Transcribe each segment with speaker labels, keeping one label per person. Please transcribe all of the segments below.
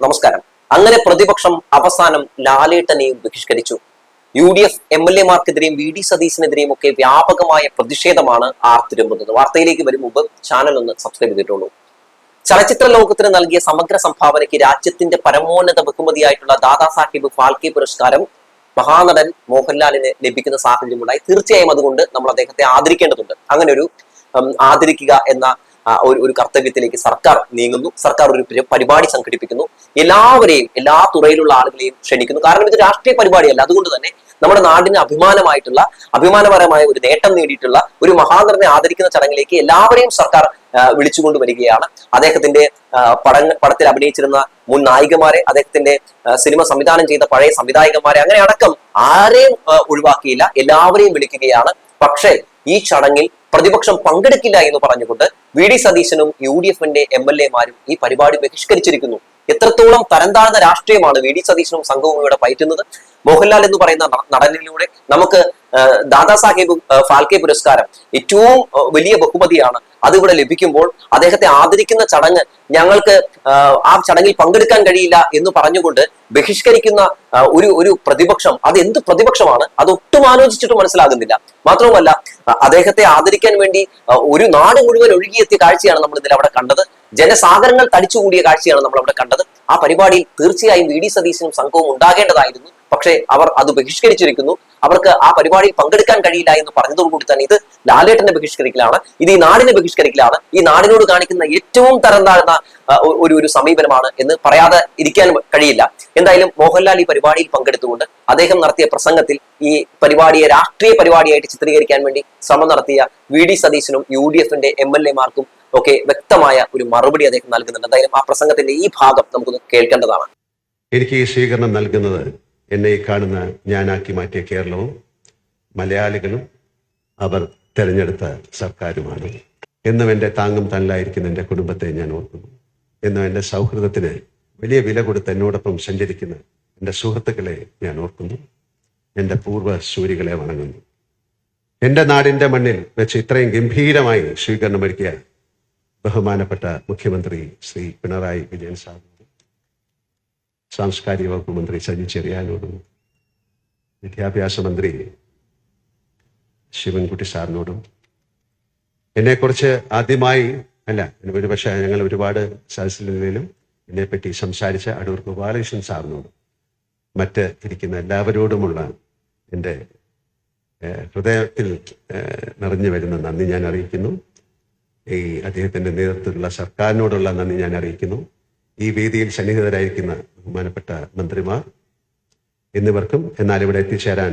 Speaker 1: നമസ്കാരം. അങ്ങനെ പ്രതിപക്ഷം അവസാനം ലാലേട്ടനെയും ബഹിഷ്കരിച്ചു. U D F M L എമാർക്കെതിരെയും V D സതീശിനെതിരെയും ഒക്കെ വ്യാപകമായ പ്രതിഷേധമാണ് ആർത്തിരുമ്പുന്നത് വാർത്തയിലേക്ക് വരും മുമ്പ് ചാനൽ ഒന്ന് സബ്സ്ക്രൈബ് ചെയ്തിട്ടുള്ളൂ ചലച്ചിത്ര ലോകത്തിന് നൽകിയ സമഗ്ര സംഭാവനയ്ക്ക് രാജ്യത്തിന്റെ പരമോന്നത ബഹുമതിയായിട്ടുള്ള ദാദാ സാഹിബ് ഫാൽക്കെ പുരസ്കാരം മഹാനടൻ മോഹൻലാലിന് ലഭിക്കുന്ന സാഹചര്യമുണ്ടായി. തീർച്ചയായും അതുകൊണ്ട് നമ്മൾ അദ്ദേഹത്തെ ആദരിക്കേണ്ടതുണ്ട്. അങ്ങനെ ഒരു ആദരിക്കുക എന്ന ഒരു ഒരു കർത്തവ്യത്തിലേക്ക് സർക്കാർ നീങ്ങുന്നു. സർക്കാർ ഒരു പരിപാടി സംഘടിപ്പിക്കുന്നു. എല്ലാവരെയും എല്ലാ തുറയിലുള്ള ആളുകളെയും ക്ഷണിക്കുന്നു. കാരണം ഇത് രാഷ്ട്രീയ പരിപാടിയല്ല. അതുകൊണ്ട് തന്നെ നമ്മുടെ നാടിന് അഭിമാനമായിട്ടുള്ള അഭിമാനപരമായ ഒരു നേട്ടം നേടിയിട്ടുള്ള ഒരു മഹാനടനെ ആദരിക്കുന്ന ചടങ്ങിലേക്ക് എല്ലാവരെയും സർക്കാർ വിളിച്ചുകൊണ്ട് വരികയാണ്. അദ്ദേഹത്തിന്റെ പട പടത്തിൽ അഭിനയിച്ചിരുന്ന മുൻ നായികമാരെ അദ്ദേഹത്തിന്റെ സിനിമ സംവിധാനം ചെയ്ത പഴയ സംവിധായകന്മാരെ അങ്ങനെ അടക്കം ആരെയും ഒഴിവാക്കിയില്ല. എല്ലാവരെയും വിളിക്കുകയാണ്. പക്ഷേ ഈ ചടങ്ങിൽ പ്രതിപക്ഷം പങ്കെടുക്കില്ല എന്ന് പറഞ്ഞുകൊണ്ട് വി ഡി സതീശനും യു ഡി എഫിന്റെ എം എൽ എമാരും ഈ പരിപാടി ബഹിഷ്കരിച്ചിരിക്കുന്നു. എത്രത്തോളം തരംതാഴ്ന്ന രാഷ്ട്രീയമാണ് വി ഡി സതീശനും സംഘവും ഇവിടെ പയറ്റുന്നത്? മോഹൻലാൽ എന്ന് പറയുന്ന നടനിലൂടെ നമുക്ക് ദാദാസാഹേബും ദാദാ സാഹേബ് ഫാൽക്കെ പുരസ്കാരം ഏറ്റവും വലിയ ബഹുമതിയാണ് അതിവിടെ ലഭിക്കുമ്പോൾ അദ്ദേഹത്തെ ആദരിക്കുന്ന ചടങ്ങ് ഞങ്ങൾക്ക് ആ, ചടങ്ങിൽ പങ്കെടുക്കാൻ കഴിയില്ല എന്ന് പറഞ്ഞുകൊണ്ട് ബഹിഷ്കരിക്കുന്ന ഒരു ഒരു പ്രതിപക്ഷം. അത് എന്ത് പ്രതിപക്ഷമാണ്? അത് ഒട്ടും ആലോചിച്ചിട്ട് മനസ്സിലാകുന്നില്ല. മാത്രവുമല്ല അദ്ദേഹത്തെ ആദരിക്കാൻ വേണ്ടി ഒരു നാട് മുഴുവൻ ഒഴുകിയെത്തിയ കാഴ്ചയാണ് നമ്മൾ ഇതിൽ അവിടെ കണ്ടത്. ജനസാഗരങ്ങൾ തടിച്ചുകൂടിയ കാഴ്ചയാണ് നമ്മൾ അവിടെ കണ്ടത്. ആ പരിപാടിയിൽ തീർച്ചയായും വി ഡി സതീശനും സംഘവും ഉണ്ടാകേണ്ടതായിരുന്നു. പക്ഷേ അവർ അത് ബഹിഷ്കരിച്ചിരിക്കുന്നു. അവർക്ക് ആ പരിപാടിയിൽ പങ്കെടുക്കാൻ കഴിയില്ല എന്ന് പറഞ്ഞതോടുകൂടി തന്നെ ഇത് ലാലേട്ടന്റെ ബഹിഷ്കരിക്കലാണ്. ഇത് ഈ നാടിനെ ബഹിഷ്കരിക്കലാണ്. ഈ നാടിനോട് കാണിക്കുന്ന ഏറ്റവും തരം താഴ്ന്ന ഒരു ഒരു സമീപനമാണ് എന്ന് പറയാതെ ഇരിക്കാൻ കഴിയില്ല. എന്തായാലും മോഹൻലാൽ ഈ പരിപാടിയിൽ പങ്കെടുത്തുകൊണ്ട് അദ്ദേഹം നടത്തിയ പ്രസംഗത്തിൽ ഈ പരിപാടിയെ രാഷ്ട്രീയ പരിപാടിയായിട്ട് ചിത്രീകരിക്കാൻ വേണ്ടി ശ്രമം നടത്തിയ വി ഡി സതീശനും യു ഡി എഫിന്റെ എം എൽ എമാർക്കും ഒക്കെ വ്യക്തമായ ഒരു മറുപടി അദ്ദേഹം നൽകുന്നുണ്ട്. എന്തായാലും ആ പ്രസംഗത്തിന്റെ ഈ ഭാഗം നമുക്കൊന്ന് കേൾക്കേണ്ടതാണ്.
Speaker 2: എനിക്ക് ഈ സ്വീകരണം നൽകുന്നത് എന്നെ കാണുന്ന ഞാനാക്കി മാറ്റിയ കേരളവും മലയാളികളും അവർ തെരഞ്ഞെടുത്ത സർക്കാരുമാണ്. എന്നും എന്റെ താങ്ങും തണലായിരിക്കുന്ന എന്റെ കുടുംബത്തെ ഞാൻ ഓർക്കുന്നു. എന്നും എന്റെ സൗഹൃദത്തിന് വലിയ വില കൊടുത്ത് എന്നോടൊപ്പം സഞ്ചരിക്കുന്ന എന്റെ സുഹൃത്തുക്കളെ ഞാൻ ഓർക്കുന്നു. എന്റെ പൂർവ സൂര്യകളെ വണങ്ങുന്നു. എന്റെ നാടിന്റെ മണ്ണിൽ വെച്ച് ഇത്രയും ഗംഭീരമായി സ്വീകരണമൊരുക്കിയ ബഹുമാനപ്പെട്ട മുഖ്യമന്ത്രി ശ്രീ പിണറായി വിജയൻ സാറിനോട് സാംസ്കാരിക വകുപ്പ് മന്ത്രി സജി ചെറിയാനോടും വിദ്യാഭ്യാസ മന്ത്രി ശിവൻകുട്ടി സാറിനോടും. എന്നെക്കുറിച്ച് ആദ്യമായി അല്ല ഒരു പക്ഷേ ഞങ്ങൾ ഒരുപാട് സദസ്സിലും എന്നെപ്പറ്റി സംസാരിച്ച അടൂർ ഗോപാലകൃഷ്ണൻ സാറിനോടും മറ്റ് ഇരിക്കുന്ന എല്ലാവരോടുമുള്ള എന്റെ ഹൃദയത്തിൽ നിറഞ്ഞു വരുന്ന നന്ദി ഞാൻ അറിയിക്കുന്നു. ഈ അദ്ദേഹത്തിന്റെ നേതൃത്വത്തിലുള്ള സർക്കാരിനോടുള്ള നന്ദി ഞാൻ അറിയിക്കുന്നു. ഈ വേദിയിൽ സന്നിഹിതരായിരിക്കുന്ന ബഹുമാനപ്പെട്ട മന്ത്രിമാർ എന്നിവർക്കും എന്നാൽ ഇവിടെ എത്തിച്ചേരാൻ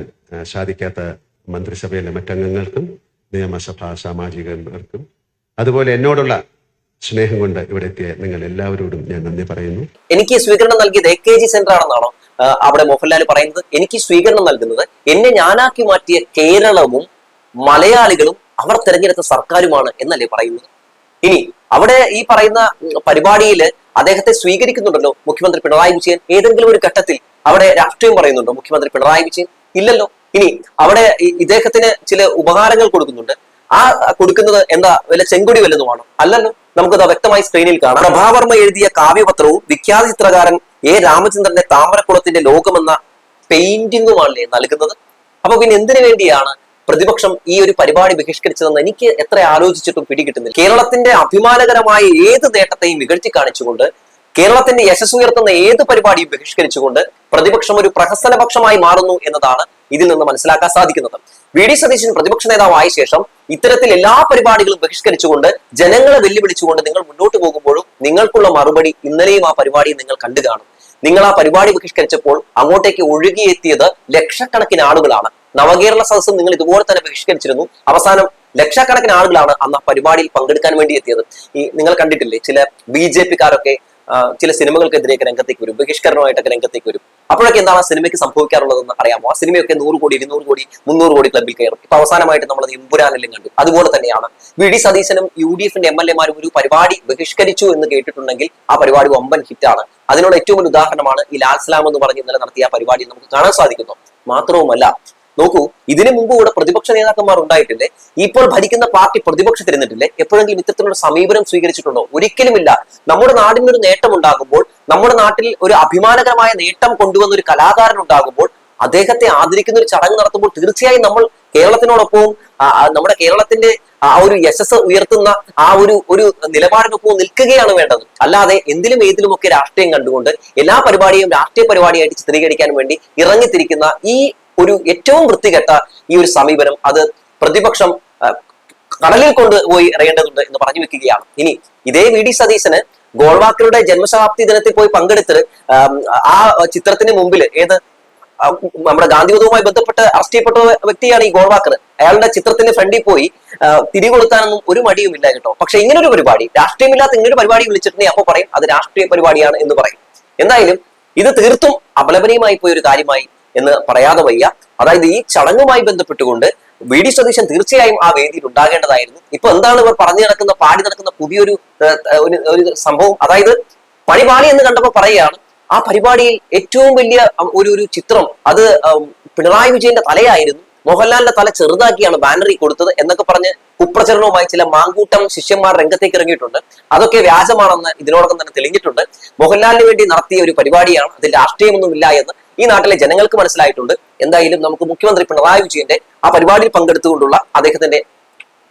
Speaker 2: സാധിക്കാത്ത മന്ത്രിസഭയിലെ മറ്റംഗങ്ങൾക്കും നിയമസഭാ സാമാജികർക്കും അതുപോലെ എന്നോടുള്ള സ്നേഹം കൊണ്ട് ഇവിടെ എത്തിയ നിങ്ങൾ എല്ലാവരോടും ഞാൻ നന്ദി പറയുന്നു.
Speaker 1: എനിക്ക് സ്വീകരണം നൽകിയത് എ കെ ജി സെന്റർ ആണെന്നാണോ അവിടെ മോഹൻലാൽ പറയുന്നത്? എനിക്ക് സ്വീകരണം നൽകുന്നത് എന്നെ ഞാനാക്കി മാറ്റിയ കേരളവും മലയാളികളും അവർ തെരഞ്ഞെടുത്ത സർക്കാരുമാണ് എന്നല്ലേ പറയുന്നത്? ഇനി അവിടെ ഈ പറയുന്ന പരിപാടിയിൽ അദ്ദേഹത്തെ സ്വീകരിക്കുന്നുണ്ടല്ലോ മുഖ്യമന്ത്രി പിണറായി വിജയൻ. ഏതെങ്കിലും ഒരു ഘട്ടത്തിൽ അവിടെ രാഷ്ട്രീയം പറയുന്നുണ്ടോ മുഖ്യമന്ത്രി പിണറായി വിജയൻ? ഇല്ലല്ലോ. ഇനി അവിടെ ഇദ്ദേഹത്തിന് ചില ഉപകാരങ്ങൾ കൊടുക്കുന്നുണ്ട്. ആ കൊടുക്കുന്നത് എന്താ? വല്ല ചെങ്കൊടി വല്ലതുമാണോ? അല്ലല്ലോ. നമുക്കത് വ്യക്തമായി സ്ക്രീനിൽ കാണാം. പ്രഭാവർമ്മ എഴുതിയ കാവ്യപത്രവും വിഖ്യാത ചിത്രകാരൻ എ. രാമചന്ദ്രന്റെ താമരക്കുളത്തിന്റെ ലോകമെന്ന പെയിന്റിങ്ങുമാണല്ലേ നൽകുന്നത്. അപ്പൊ പിന്നെ എന്തിനു വേണ്ടിയാണ് പ്രതിപക്ഷം ഈ ഒരു പരിപാടി ബഹിഷ്കരിച്ചതെന്ന് എനിക്ക് എത്ര ആലോചിച്ചിട്ടും പിടികിട്ടുന്നില്ല. കേരളത്തിന്റെ അഭിമാനകരമായ ഏത് നേട്ടത്തെയും ഇകഴ്ത്തി കാണിച്ചുകൊണ്ട് കേരളത്തിന്റെ യശസ് ഉയർത്തുന്ന ഏത് പരിപാടിയും ബഹിഷ്കരിച്ചുകൊണ്ട് പ്രതിപക്ഷം ഒരു പ്രഹസനപക്ഷമായി മാറുന്നു എന്നതാണ് ഇതിൽ നിന്ന് മനസ്സിലാക്കാൻ സാധിക്കുന്നത്. വി ഡി സതീശൻ പ്രതിപക്ഷ നേതാവായ ശേഷം ഇത്തരത്തിൽ എല്ലാ പരിപാടികളും ബഹിഷ്കരിച്ചുകൊണ്ട് ജനങ്ങളെ വെല്ലുവിളിച്ചുകൊണ്ട് നിങ്ങൾ മുന്നോട്ട് പോകുമ്പോഴും നിങ്ങൾക്കുള്ള മറുപടി ഇന്നലെയും ആ പരിപാടി നിങ്ങൾ കണ്ടു കാണും. നിങ്ങൾ ആ പരിപാടി ബഹിഷ്കരിച്ചപ്പോൾ അങ്ങോട്ടേക്ക് ഒഴുകിയെത്തിയത് ലക്ഷക്കണക്കിന് ആളുകളാണ്. നവകേരള സദസ്സും നിങ്ങൾ ഇതുപോലെ തന്നെ ബഹിഷ്കരിച്ചിരുന്നു. അവസാനം ലക്ഷക്കണക്കിന് ആളുകളാണ് അന്ന് ആ പരിപാടിയിൽ പങ്കെടുക്കാൻ വേണ്ടി എത്തിയത്. ഈ നിങ്ങൾ കണ്ടിട്ടില്ലേ ചില ബി ജെ പിക്കാരൊക്കെ ചില സിനിമകൾക്കെതിരെയൊക്കെ രംഗത്തേക്ക് വരും ബഹിഷ്കരണമായിട്ടൊക്കെ രംഗത്തേക്ക് വരും. അപ്പോഴൊക്കെ എന്താണ് ആ സിനിമയ്ക്ക് സംഭവിക്കാറുള്ളതെന്ന് അറിയാമോ? ആ സിനിമയൊക്കെ നൂറ് കോടി ഇരുന്നൂറ് കോടി മുന്നൂറ് കോടി ക്ലബിൽ കയറും. ഇപ്പൊ അവസാനമായിട്ട് നമ്മൾ ഇമ്പുരാനെല്ലാം കണ്ടു. അതുപോലെ തന്നെയാണ് വി ഡി സതീശനും യു ഡി എഫിന്റെ എം എൽ എമാരും ഒരു പരിപാടി ബഹിഷ്കരിച്ചു എന്ന് കേട്ടിട്ടുണ്ടെങ്കിൽ ആ പരിപാടി ഒമ്പൻ ഹിറ്റാണ്. അതിനുള്ള ഏറ്റവും വലിയ ഉദാഹരണമാണ് ഈ ലാൽസ്ലാം എന്ന് പറഞ്ഞ് ഇന്നലെ നടത്തിയ ആ പരിപാടി നമുക്ക് കാണാൻ സാധിക്കുന്നു. മാത്രവുമല്ല നോക്കൂ ഇതിനു മുമ്പ് കൂടെ പ്രതിപക്ഷ നേതാക്കന്മാർ ഉണ്ടായിട്ടില്ലേ ഇപ്പോൾ ഭരിക്കുന്ന പാർട്ടി പ്രതിപക്ഷത്തിരുന്നിട്ടില്ലേ? എപ്പോഴെങ്കിലും ഇത്തരത്തിലുള്ള സമീപനം സ്വീകരിച്ചിട്ടുണ്ടോ? ഒരിക്കലുമില്ല. നമ്മുടെ നാടിന് ഒരു നേട്ടം ഉണ്ടാകുമ്പോൾ നമ്മുടെ നാട്ടിൽ ഒരു അഭിമാനകരമായ നേട്ടം കൊണ്ടുവന്ന ഒരു കലാകാരൻ ഉണ്ടാകുമ്പോൾ അദ്ദേഹത്തെ ആദരിക്കുന്ന ഒരു ചടങ്ങ് നടത്തുമ്പോൾ തീർച്ചയായും നമ്മൾ കേരളത്തിനോടൊപ്പവും നമ്മുടെ കേരളത്തിന്റെ ആ ഒരു യശസ് ഉയർത്തുന്ന ആ ഒരു ഒരു നിലപാടിനൊപ്പം നിൽക്കുകയാണ് വേണ്ടത്. അല്ലാതെ എന്തിലും ഏതിലുമൊക്കെ രാഷ്ട്രീയം കണ്ടുകൊണ്ട് എല്ലാ പരിപാടിയും രാഷ്ട്രീയ പരിപാടിയായിട്ട് ചിത്രീകരിക്കാൻ വേണ്ടി ഇറങ്ങിത്തിരിക്കുന്ന ഈ ഒരു ഏറ്റവും വൃത്തികെട്ട ഈ ഒരു സമീപനം അത് പ്രതിപക്ഷം കടലിൽ കൊണ്ടുപോയി എറിയേണ്ടതുണ്ട് എന്ന് പറഞ്ഞു വെക്കുകയാണ്. ഇനി ഇതേ വി ഡി സതീശന് ഗോൾവാക്കറുടെ ജന്മശതാബ്ദി ദിനത്തിൽ പോയി പങ്കെടുത്ത് ആ ചിത്രത്തിന് മുമ്പിൽ ഏത് നമ്മുടെ ഗാന്ധിവധവുമായി ബന്ധപ്പെട്ട് അറസ്റ്റ് ചെയ്യപ്പെട്ട വ്യക്തിയാണ് ഈ ഗോൾവാക്കർ. അയാളുടെ ചിത്രത്തിന് ഫ്രണ്ടിൽ പോയി തിരികൊളുത്താനൊന്നും ഒരു മടിയുമില്ല കേട്ടോ. പക്ഷെ ഇങ്ങനൊരു പരിപാടി രാഷ്ട്രീയമില്ലാത്ത ഇങ്ങനൊരു പരിപാടി വിളിച്ചിട്ടുണ്ടെങ്കിൽ അപ്പോൾ പറയും അത് രാഷ്ട്രീയ പരിപാടിയാണ് എന്ന് പറയും. എന്തായാലും ഇത് തീർത്തും അപലപനീയമായി പോയ ഒരു കാര്യമായി എന്ന് പറയാതെ വയ്യ. അതായത് ഈ ചടങ്ങുമായി ബന്ധപ്പെട്ടുകൊണ്ട് വി ഡി സതീശൻ തീർച്ചയായും ആ വേദിയിൽ ഉണ്ടാകേണ്ടതായിരുന്നു. ഇപ്പൊ എന്താണ് ഇവർ പറഞ്ഞു നടക്കുന്ന പാടി നടക്കുന്ന പുതിയൊരു ഒരു സംഭവം? അതായത് പരിപാടി എന്ന് കണ്ടപ്പോൾ പറയുകയാണ് ആ പരിപാടിയിൽ ഏറ്റവും വലിയ ഒരു ഒരു ചിത്രം അത് പിണറായി വിജയന്റെ തലയായിരുന്നു. മോഹൻലാലിന്റെ തല ചെറുതാക്കിയാണ് ബാനറി കൊടുത്തത് എന്നൊക്കെ പറഞ്ഞ് കുപ്രചരണവുമായി ചില മാങ്കൂട്ടം ശിഷ്യന്മാർ രംഗത്തേക്ക് ഇറങ്ങിയിട്ടുണ്ട്. അതൊക്കെ വ്യാജമാണെന്ന് ഇതിനോടൊപ്പം തന്നെ തെളിഞ്ഞിട്ടുണ്ട്. മോഹൻലാലിന് വേണ്ടി നടത്തിയ ഒരു പരിപാടിയാണ്. അതിൽ രാഷ്ട്രീയമൊന്നുമില്ല എന്ന് ഈ നാട്ടിലെ ജനങ്ങൾക്ക് മനസ്സിലായിട്ടുണ്ട്. എന്തായാലും നമുക്ക് മുഖ്യമന്ത്രി പിണറായി വിജയന്റെ ആ പരിപാടിയിൽ പങ്കെടുത്തുകൊണ്ടുള്ള അദ്ദേഹത്തിന്റെ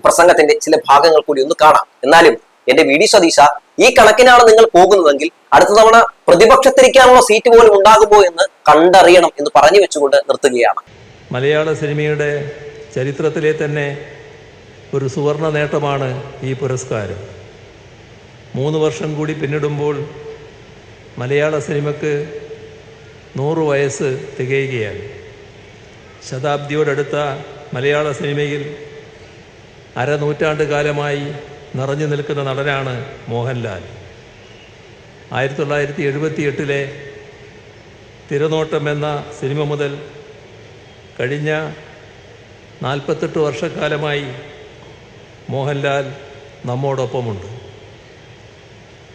Speaker 1: പ്രസംഗത്തിന്റെ ചില ഭാഗങ്ങൾ കൂടി ഒന്ന് കാണാം. എന്നാലും എന്റെ വി ഡി സതീശ ഈ കണക്കിനാണ് നിങ്ങൾ പോകുന്നതെങ്കിൽ അടുത്ത തവണ പ്രതിപക്ഷത്തിരിക്കാനുള്ള സീറ്റ് പോലും ഉണ്ടാകുമോ എന്ന് കണ്ടറിയണം എന്ന് പറഞ്ഞു വെച്ചുകൊണ്ട് നിർത്തുകയാണ്.
Speaker 3: മലയാള സിനിമയുടെ ചരിത്രത്തിലെ തന്നെ ഒരു സുവർണ നേട്ടമാണ് ഈ പുരസ്കാരം. മൂന്ന് വർഷം കൂടി പിന്നിടുമ്പോൾ മലയാള സിനിമയ്ക്ക് നൂറ് വയസ്സ് തികയുകയാണ്. ശതാബ്ദിയോടടുത്ത മലയാള സിനിമയിൽ അരനൂറ്റാണ്ട് കാലമായി നിറഞ്ഞു നിൽക്കുന്ന നടനാണ് മോഹൻലാൽ. ആയിരത്തി തൊള്ളായിരത്തി എഴുപത്തി എട്ടിലെ തിരനോട്ടം എന്ന സിനിമ മുതൽ കഴിഞ്ഞ നാൽപ്പത്തെട്ട് വർഷക്കാലമായി മോഹൻലാൽ നമ്മോടൊപ്പമുണ്ട്.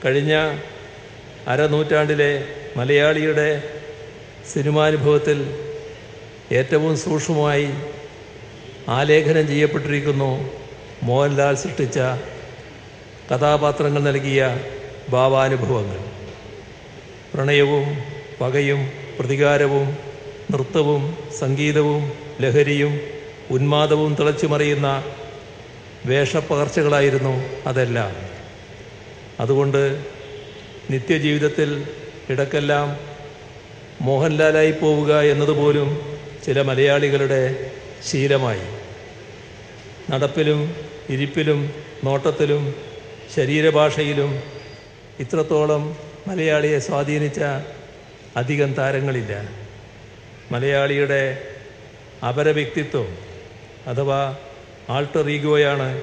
Speaker 3: കഴിഞ്ഞ അരനൂറ്റാണ്ടിലെ മലയാളിയുടെ സിനിമാനുഭവത്തിൽ ഏറ്റവും സൂക്ഷ്മമായി ആലേഖനം ചെയ്യപ്പെട്ടിരിക്കുന്നു. മോഹൻലാൽ സൃഷ്ടിച്ച കഥാപാത്രങ്ങൾ നൽകിയ ഭാവാനുഭവങ്ങൾ. പ്രണയവും പകയും പ്രതികാരവും നൃത്തവും സംഗീതവും ലഹരിയും ഉന്മാദവും തിളച്ചുമറിയുന്ന വേഷപ്പകർച്ചകളായിരുന്നു അതെല്ലാം. അതുകൊണ്ട് നിത്യജീവിതത്തിൽ ഇടക്കെല്ലാം മോഹൻലാലായി പോവുക എന്നതുപോലും ചില മലയാളികളുടെ ശീലമായി. നടപ്പിലും ഇരിപ്പിലും നോട്ടത്തിലും ശരീരഭാഷയിലും ഇത്രത്തോളം മലയാളിയെ സ്വാധീനിച്ച അധികം താരങ്ങളില്ല. മലയാളിയുടെ അപരവ്യക്തിത്വം അഥവാ ആൾട്ടർ ഈഗോയാണ്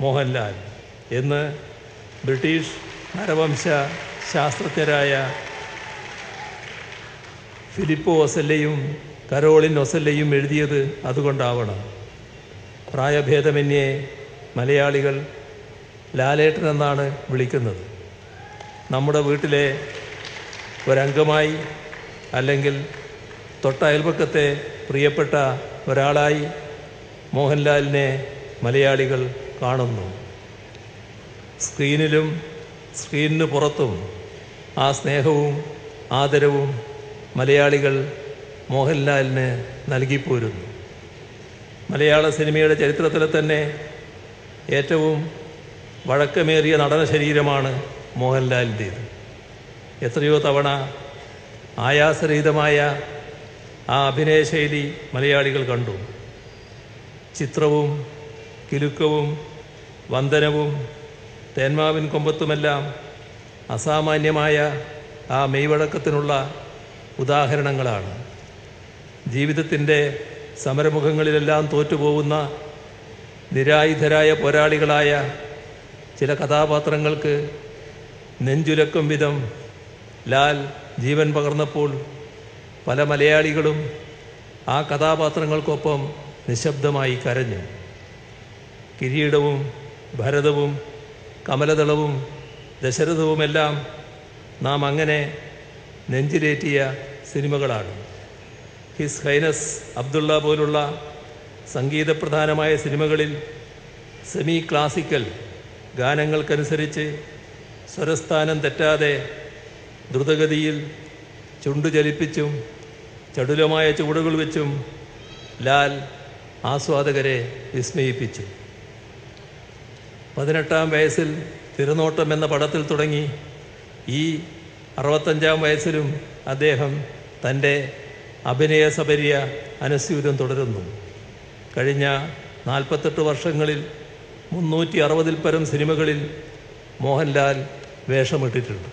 Speaker 3: മോഹൻലാൽ എന്ന് ബ്രിട്ടീഷ് നരവംശ ശാസ്ത്രജ്ഞരായ ഫിലിപ്പോ ഒസല്ലയും കരോളിൻ ഒസല്ലയും എഴുതിയത് അതുകൊണ്ടാവണം. പ്രായഭേദമന്യേ മലയാളികൾ ലാലേട്ടൻ എന്നാണ് വിളിക്കുന്നത്. നമ്മുടെ വീട്ടിലെ ഒരംഗമായി അല്ലെങ്കിൽ തൊട്ടയൽപക്കത്തെ പ്രിയപ്പെട്ട ഒരാളായി മോഹൻലാലിനെ മലയാളികൾ കാണുന്നു. സ്ക്രീനിലും സ്ക്രീനിന് പുറത്തും ആ സ്നേഹവും ആദരവും മലയാളികൾ മോഹൻലാലിന് നൽകിപ്പോരുന്നു മലയാള സിനിമയുടെ ചരിത്രത്തിൽ തന്നെ ഏറ്റവും വഴക്കമേറിയ നടന ശരീരമാണ് മോഹൻലാലിന്റേത്. എത്രയോ തവണ ആയാസരഹിതമായ ആ അഭിനയശൈലി മലയാളികൾ കണ്ടു. ചിത്രവും കിലുക്കവും വന്ദനവും തേന്മാവിൻ കൊമ്പത്തുമെല്ലാം അസാമാന്യമായ ആ മെയ്വഴക്കത്തിനുള്ള ഉദാഹരണങ്ങളാണ്. ജീവിതത്തിന്റെ സമരമുഖങ്ങളിലെല്ലാം തോറ്റുപോകുന്ന നിരായുധരായ പോരാളികളായ ചില കഥാപാത്രങ്ങൾക്ക് നെഞ്ചുലക്കും വിധം ലാൽ ജീവൻ പകർന്നപ്പോൾ പല മലയാളികളും ആ കഥാപാത്രങ്ങൾക്കൊപ്പം നിശബ്ദമായി കരഞ്ഞു. കിരീടവും ഭരതവും കമലദളവും ദശരഥവുമെല്ലാം നാം അങ്ങനെ നെഞ്ചിലേറ്റിയ സിനിമകളാണ്. ഹിസ് ഹൈനസ് അബ്ദുള്ള പോലുള്ള സംഗീതപ്രധാനമായ സിനിമകളിൽ സെമി ക്ലാസിക്കൽ ഗാനങ്ങൾക്കനുസരിച്ച് സ്വരസ്ഥാനം തെറ്റാതെ ദ്രുതഗതിയിൽ ചുണ്ടു ചലിപ്പിച്ചും ചടുലമായ ചുവടുകൾ വെച്ചും ലാൽ ആസ്വാദകരെ വിസ്മയിപ്പിച്ചു. പതിനെട്ടാം വയസ്സിൽ തിരുനോട്ടം എന്ന പടത്തിൽ തുടങ്ങി ഈ അറുപത്തഞ്ചാം വയസ്സിലും അദ്ദേഹം തന്റെ അഭിനയ സബരിയ അനുസ്യൂതം തുടരുന്നു. കഴിഞ്ഞ നാൽപ്പത്തെട്ട് വർഷങ്ങളിൽ മുന്നൂറ്റി അറുപതിൽ പരം സിനിമകളിൽ മോഹൻലാൽ വേഷമിട്ടിട്ടുണ്ട്.